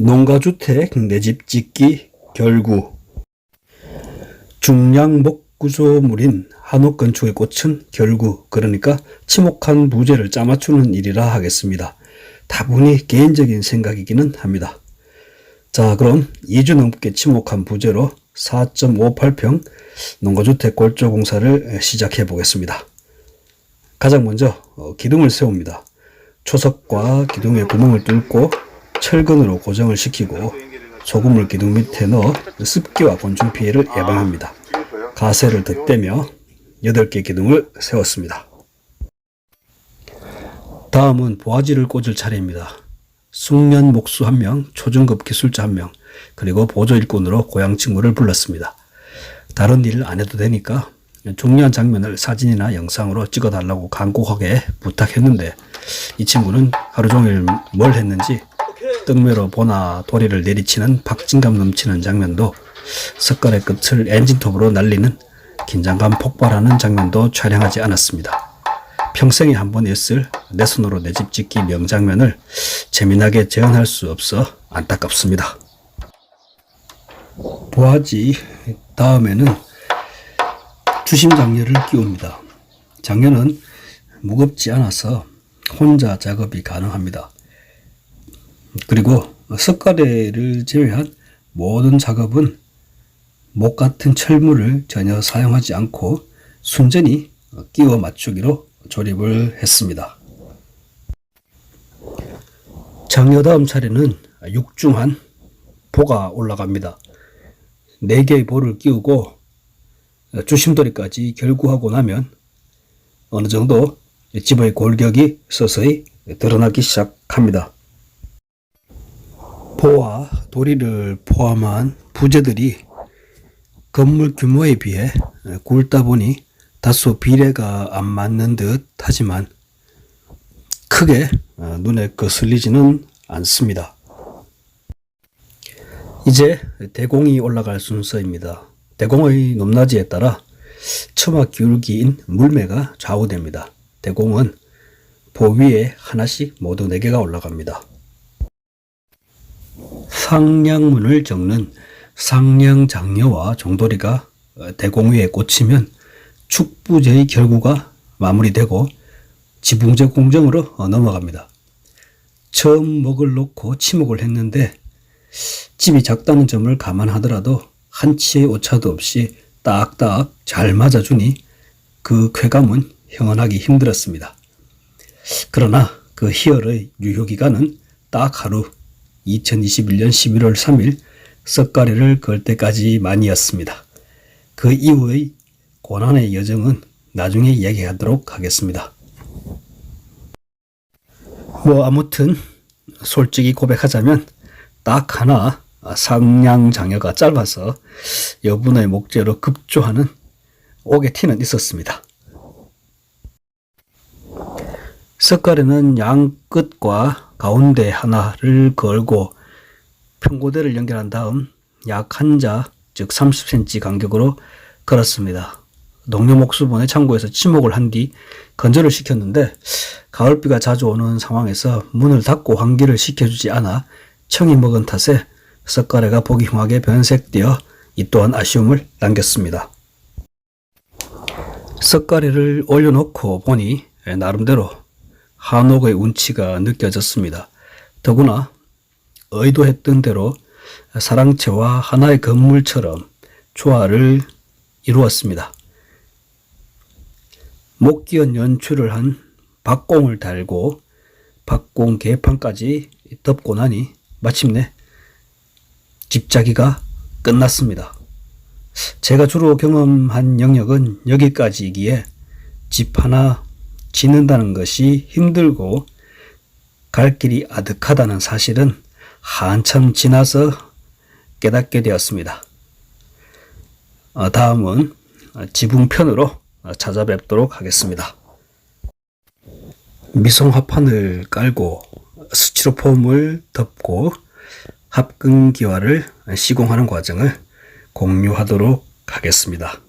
농가주택 내 집 짓기 결구 중량 목 구조물인 한옥 건축의 꽃은 결구 그러니까 치목한 부재를 짜맞추는 일이라 하겠습니다. 다분히 개인적인 생각이기는 합니다. 자 그럼 2주 넘게 침묵한 부재로 4.58평 농가주택 골조 공사를 시작해 보겠습니다. 가장 먼저 어, 기둥을 세웁니다. 초석과 기둥에 구멍을 뚫고 철근으로 고정을 시키고 소금을 기둥 밑에 넣어 습기와 곤충 피해를 예방합니다. 가세를 덧대며 8개 기둥을 세웠습니다. 다음은 보아지를 꽂을 차례입니다. 숙련 목수 1명, 초중급 기술자 1명, 그리고 보조 일꾼으로 고향 친구를 불렀습니다. 다른 일 안 해도 되니까 중요한 장면을 사진이나 영상으로 찍어달라고 간곡하게 부탁했는데 이 친구는 하루 종일 뭘 했는지 떡매로 보나 도리를 내리치는 박진감 넘치는 장면도 석갈의 끝을 엔진톱으로 날리는 긴장감 폭발하는 장면도 촬영하지 않았습니다. 평생에 한 번 있을 내 손으로 내 집 짓기 명장면을 재미나게 재현할 수 없어 안타깝습니다. 보아지 다음에는 주심 장려를 끼웁니다. 장려는 무겁지 않아서 혼자 작업이 가능합니다. 그리고 석가래를 제외한 모든 작업은 목 같은 철물을 전혀 사용하지 않고 순전히 끼워 맞추기로 조립을 했습니다. 장려 다음 차례는 육중한 보가 올라갑니다. 4개의 볼을 끼우고 주심돌이까지 결구하고 나면 어느 정도 집의 골격이 서서히 드러나기 시작합니다. 보와 도리를 포함한 부재들이 건물 규모에 비해 굵다 보니 다소 비례가 안 맞는 듯 하지만 크게 눈에 거슬리지는 않습니다. 이제 대공이 올라갈 순서입니다. 대공의 높낮이에 따라 처마 기울기인 물매가 좌우됩니다. 대공은 보 위에 하나씩 모두 4개가 올라갑니다. 상량문을 적는 상량장려와 종돌이가 대공 위에 꽂히면 축부제의 결구가 마무리되고 지붕제 공정으로 넘어갑니다. 처음 목을 놓고 치목을 했는데 집이 작다는 점을 감안하더라도 한치의 오차도 없이 딱딱 잘 맞아주니 그 쾌감은 형언하기 힘들었습니다. 그러나 그 희열의 유효기간은 딱 하루 2021년 11월 3일 석가래를 걸 때까지만이었습니다. 그 이후의 고난의 여정은 나중에 이야기하도록 하겠습니다. 뭐 아무튼 솔직히 고백하자면 딱 하나 상량 장여가 짧아서 여분의 목재로 급조하는 옥의 티는 있었습니다. 석가래는 양 끝과 가운데 하나를 걸고 평고대를 연결한 다음 약 한 자, 즉 30cm 간격으로 걸었습니다. 동료 목수본의 창고에서 치목을 한 뒤 건조를 시켰는데 가을비가 자주 오는 상황에서 문을 닫고 환기를 시켜주지 않아 청이 먹은 탓에 석가래가 보기 흉하게 변색되어 이 또한 아쉬움을 남겼습니다. 석가래를 올려놓고 보니 나름대로 한옥의 운치가 느껴졌습니다. 더구나 의도했던 대로 사랑채와 하나의 건물처럼 조화를 이루었습니다. 목기연 연출을 한 박공을 달고 박공 개판까지 덮고 나니 마침내 집자기가 끝났습니다. 제가 주로 경험한 영역은 여기까지이기에 집 하나 짓는다는 것이 힘들고 갈 길이 아득하다는 사실은 한참 지나서 깨닫게 되었습니다. 어, 다음은 지붕편으로 찾아뵙도록 하겠습니다. 미송화판을 깔고 스티로폼을 덮고 합금기화를 시공하는 과정을 공유하도록 하겠습니다.